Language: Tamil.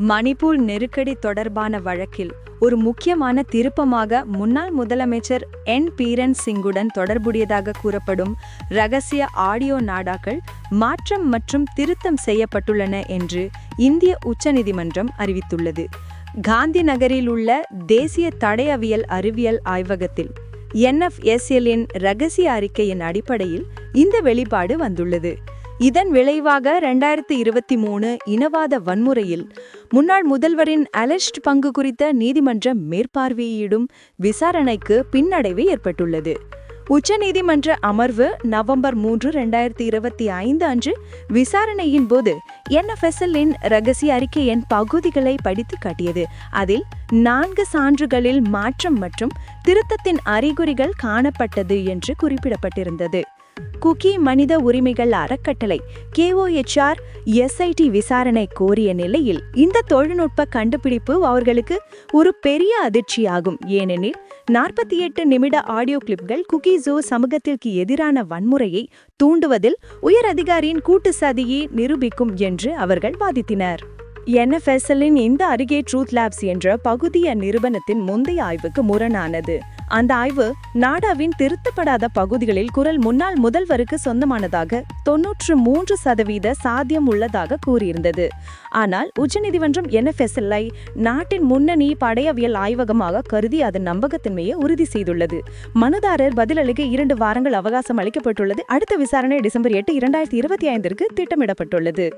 மணிப்பூர் நெருக்கடி தொடர்பான வழக்கில் ஒரு முக்கியமான திருப்பமாக முன்னாள் முதலமைச்சர் என். பீரன் சிங்குடன் தொடர்புடையதாக கூறப்படும் ரகசிய ஆடியோ நாடாக்கள் மாற்றம் மற்றும் திருத்தம் செய்யப்பட்டுள்ளன என்று இந்திய உச்சநீதிமன்றம் அறிவித்துள்ளது. காந்தி நகரில் உள்ள தேசிய தடயவியல் அறிவியல் ஆய்வகத்தில் என்எஃப்எஸ்எல்லின் ரகசிய அறிக்கையின் அடிப்படையில் இந்த வெளிப்பாடு வந்துள்ளது. இதன் விளைவாக ரெண்டாயிரத்தி இருபத்தி மூணு இனவாத வன்முறையில் முன்னாள் முதல்வரின் அலெஸ்ட் பங்கு குறித்த நீதிமன்ற மேற்பார்வையிடும் விசாரணைக்கு பின்னடைவு ஏற்பட்டுள்ளது. உச்சநீதிமன்ற அமர்வு நவம்பர் மூன்று ரெண்டாயிரத்தி இருபத்தி ஐந்து அன்று விசாரணையின் போது என்எஃப்எஸ்எல்லின் ரகசிய அறிக்கையின் பகுதிகளை படித்து காட்டியது. அதில் நான்கு சான்றுகளில் மாற்றம் மற்றும் திருத்தத்தின் அறிகுறிகள் காணப்பட்டது என்று குறிப்பிடப்பட்டிருந்தது. குக்கி மனித உரிமைகள் அறக்கட்டளை கேஓஎச்ஆர் எஸ்ஐடி விசாரணை கோரிய நிலையில் இந்த தொழில்நுட்ப கண்டுபிடிப்பு அவர்களுக்கு ஒரு பெரிய அதிர்ச்சியாகும். ஏனெனில் நாற்பத்தி எட்டு நிமிட ஆடியோ கிளிப்கள் குக்கீசோ சமூகத்திற்கு எதிரான வன்முறையை தூண்டுவதில் உயர் அதிகாரியின் கூட்டு சதியை நிரூபிக்கும் என்று அவர்கள் வாதித்தனர். என்எஃப்எஸ்எல்லின் இந்த அருகே ட்ரூத் லேப்ஸ் என்ற பகுதிய நிறுவனத்தின் முந்தைய ஆய்வுக்கு முரணானது. அந்த ஆய்வு நாடாவின் திருத்தப்படாத பகுதிகளில் குரல் முன்னாள் முதல்வருக்கு சொந்தமானதாக தொன்னூற்று மூன்று சதவீத சாத்தியம் உள்ளதாக கூறியிருந்தது. ஆனால் உச்சநீதிமன்றம் என்எஃப்எஸ்எல்ஐ நாட்டின் முன்னணி படையவியல் ஆய்வகமாக கருதி அதன் நம்பகத்தன்மையை உறுதி செய்துள்ளது. மனுதாரர் பதிலளிக்க இரண்டு வாரங்கள் அவகாசம் அளிக்கப்பட்டுள்ளது. அடுத்த விசாரணை டிசம்பர் எட்டு இரண்டாயிரத்தி இருபத்தி ஐந்திற்கு திட்டமிடப்பட்டுள்ளது.